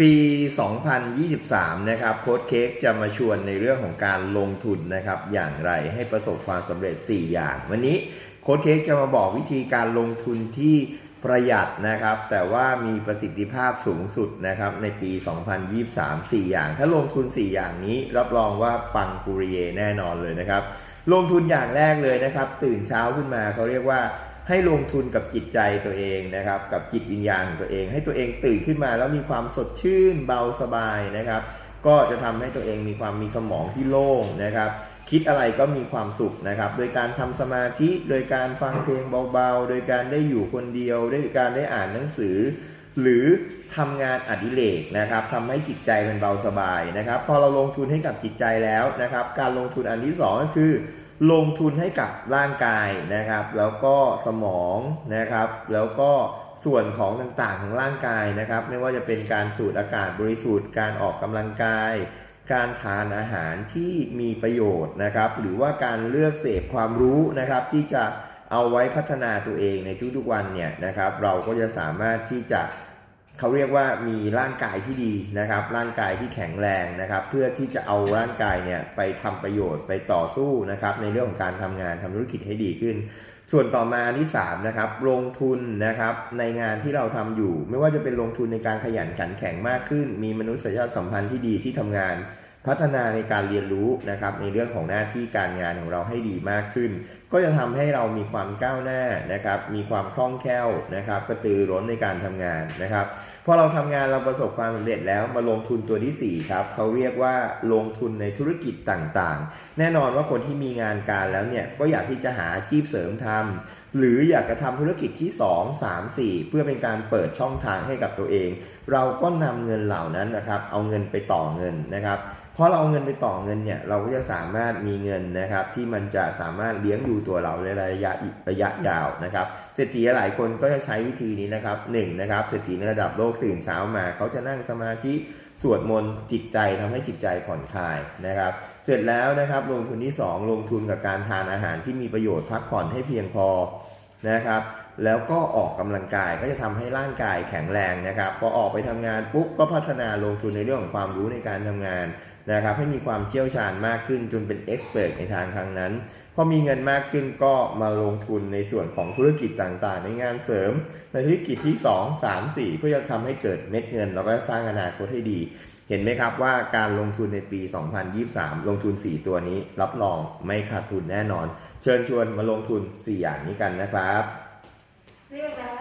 ปี 2023 นะครับโค้ดเค้กจะมาชวนในเรื่องของการลงทุนนะครับ อย่างไรให้ประสบความสำเร็จ 4 อย่าง วันนี้โค้ดเค้กจะมาบอกวิธีการลงทุนที่ประหยัดนะครับ แต่ว่ามีประสิทธิภาพสูงสุดนะครับ ในปี 2023 4 อย่าง ถ้าลงทุน 4 อย่างนี้รับรองว่าปังปุริเยแน่นอนเลยนะครับ ลงทุนอย่างแรกเลยนะครับ ตื่นเช้าขึ้นมาเขาเรียกว่า ให้ลงทุนกับจิตใจตัวเองนะครับ กับจิตวิญญาณของตัวเอง ให้ตัวเองตื่นขึ้นมาแล้วมีความสดชื่นเบาสบายนะครับ ก็จะทำให้ตัวเองมีความมีสมองที่โล่งนะครับ คิดอะไรก็มีความสุขนะครับ โดยการทำสมาธิ โดยการฟังเพลงเบาๆ โดยการได้อยู่คนเดียว โดยการได้อ่านหนังสือ หรือทำงานอดิเรกนะครับทำให้จิตใจมันเบาสบายนะครับ พอเราลงทุนให้กับจิตใจแล้วนะครับ การลงทุนอันที่สองก็คือ ลงทุนให้กับร่างกายนะครับ แล้วก็สมองนะครับ แล้วก็ส่วนของต่างๆของร่างกายนะครับ ไม่ว่าจะเป็นการสูดอากาศบริสุทธิ์การออกกำลังกาย การทานอาหารที่มีประโยชน์นะครับ หรือว่าการเลือกเสพความรู้นะครับ ที่จะเอาไว้พัฒนาตัวเองในทุกๆวันเนี่ยนะครับ เราก็จะสามารถที่จะ เขาเรียกว่ามีร่างกายที่ดีนะครับ ร่างกายที่แข็งแรงนะครับ เพื่อที่จะเอาร่างกายเนี่ยไปทำประโยชน์ไปต่อสู้นะครับ ในเรื่องของการทำงานทำธุรกิจให้ดีขึ้น ส่วนต่อมานที่3นะครับลงทุนนะครับในงานที่เราทำอยู่ ไม่ว่าจะเป็นลงทุนในการขยันขันแข็งมากขึ้น มีมนุษยสัมพันธ์ที่ดีที่ทำงานพัฒนาในการเรียนรู้นะครับในเรื่องของหน้าที่การงานของเราให้ดีมากขึ้นก็จะทำให้เรามีความก้าวหน้านะครับ มีความคล่องแคล่วนะครับ กระตือร้นในการทำงานนะครับพอเราทำงานเราประสบความสำเร็จแล้วมาลงทุนตัวที่ 4 ครับเขาเรียกว่าลงทุนในธุรกิจต่างๆ แน่นอนว่าคนที่มีงานการแล้วเนี่ยก็อยากที่จะหาอาชีพเสริมทำหรืออยากจะทำธุรกิจที่ 2 3 4 เพื่อเป็นการเปิดช่องทางให้กับตัวเอง เราก็นำเงินเหล่านั้นนะครับ เอาเงินไปต่อเงินนะครับเพราะเราเอาเงินไปต่อเงินเนี่ยเราก็จะสามารถมีเงินนะครับที่มันจะสามารถเลี้ยงดูตัวเราในระยะระยะยาวนะครับเศรษฐีหลายคนก็จะใช้วิธีนี้นะครับหนึ่งนะครับเศรษฐีในระดับโลกตื่นเช้ามาเขาจะนั่งสมาธิสวดมนต์จิตใจทำให้จิตใจผ่อนคลายนะครับ เสร็จแล้วนะครับลงทุนที่ 2 ลงทุนกับการทานอาหารที่มีประโยชน์พักผ่อนให้เพียงพอนะครับ แล้วก็ออกกำลังกายก็จะทำให้ร่างกายแข็งแรงนะครับพอออกไปทำงานปุ๊บก็พัฒนาลงทุนในเรื่องของความรู้ในการทำงานนะครับให้มีความเชี่ยวชาญมากขึ้นจนเป็นเอ็กซ์เพรสในทางทางนั้นพอมีเงินมากขึ้นก็มาลงทุนในส่วนของธุรกิจต่างๆ ในงานเสริม ในธุรกิจที่ 2 3 4 เพื่อจะทำให้เกิดเม็ดเงิน แล้วก็สร้างอนาคตให้ดี เห็นไหมครับว่าการลงทุนในปี 2023 ลงทุน 4 ตัวนี้ รับรองไม่ขาดทุนแน่นอน เชิญชวนมาลงทุน 4 อย่างนี้กันนะครับ There,